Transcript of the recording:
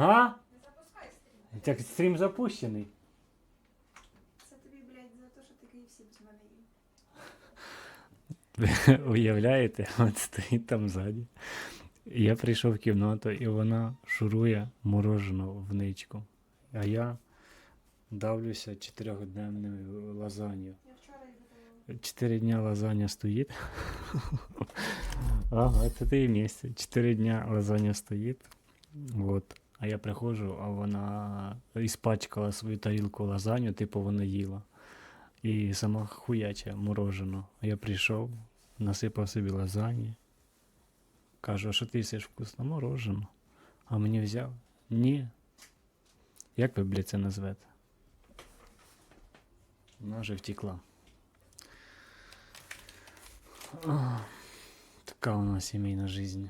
А? Не запускай стрім. Так стрім запущений. Це тобі, блядь, за те, що ти KFC без мене їв. Уявляєте, от стоїть там ззаді. Я прийшов в кімнату, і вона шурує мороженого в ничку. А я давлюся чотирьохденною лазанью. Я вчора їх готувала. Чотири дня лазанья стоїть. Ага, це ти і місце. Чотири дня лазанья стоїть. Вот. А я приходжу, а вона іспачкала свою тарілку лазанью, типу вона їла. І сама хуяча морожено. Я прийшов, насипав собі лазані. Кажу, що ти їсиш вкусно? Морожено. А мені взяв? Ні. Як ви, блядь, це назвете? Вона вже втекла. Така у нас сімейна жизнь.